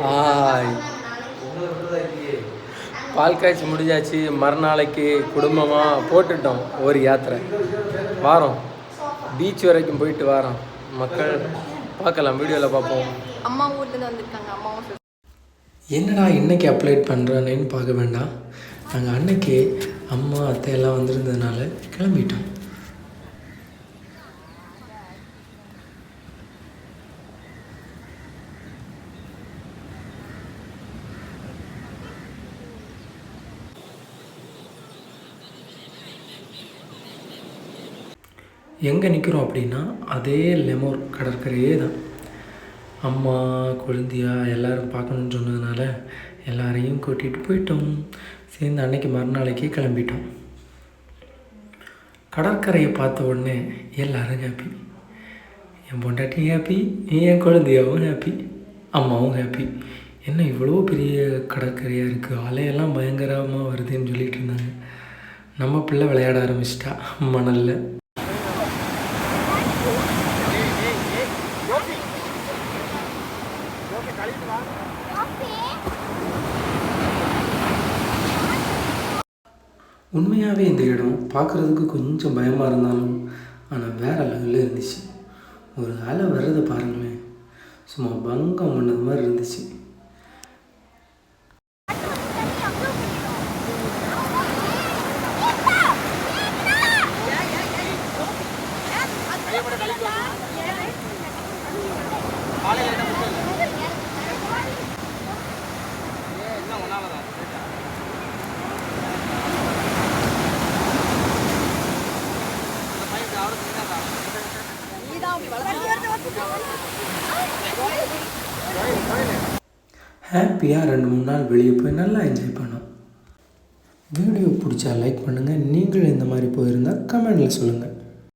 ஆய். பால் காய்ச்சி முடிஞ்சாச்சு மறுநாளைக்கு குடும்பமாக போட்டுட்டோம் ஒரு யாத்திரை. வாரம். பீச் வரைக்கும் போயிட்டு வாரோம். மக்கள் பார்க்கலாம் வீடியோவில் பார்ப்போம். அம்மா ஊர்லேருந்து வந்திருக்காங்க அம்மாவும் sister- என்னடா இன்னைக்கு அப்ளைட் பண்ணுறானேன்னு பார்க்க வேண்டாம். நாங்கள் அன்னைக்கு அம்மா அத்தையெல்லாம் வந்திருந்ததுனால கிளம்பிட்டோம். எங்கே நிற்கிறோம் அப்படின்னா அதே லெமோர் கடற்கரையே தான். அம்மா குழந்தையா எல்லோரும் பார்க்கணுன்னு சொன்னதுனால எல்லாரையும் கூட்டிகிட்டு போயிட்டோம். சேர்ந்து அன்னைக்கு மறுநாளைக்கே கிளம்பிட்டோம். கடற்கரையை பார்த்த உடனே எல்லோரும் ஹாப்பி என் பொண்டாட்டியும் ஹாப்பி என் குழந்தையாவும் ஹாப்பி அம்மாவும் ஹாப்பி என்ன இவ்வளோ பெரிய கடற்கரையாக இருக்குது அலையெல்லாம் பயங்கரமாக வருதுன்னு சொல்லிட்டு இருந்தாங்க. நம்ம பிள்ளை விளையாட ஆரம்பிச்சிட்டா மணலில். உண்மையாகவே இந்த இடம் பார்க்குறதுக்கு கொஞ்சம் பயமாக இருந்தாலும் ஆனால் வேற லெவலில் இருந்துச்சு ஒரு அலை வர்றதை பாருங்களேன் சும்மா பங்கம் பண்ணது மாதிரி இருந்துச்சு ஹாப்பியாக ரெண்டு மூணு நாள் வெளியே போய் நல்லா என்ஜாய் பண்ணோம். வீடியோ பிடிச்சா லைக் பண்ணுங்கள் நீங்களும் இந்த மாதிரி போயிருந்தால் கமெண்டில் சொல்லுங்கள்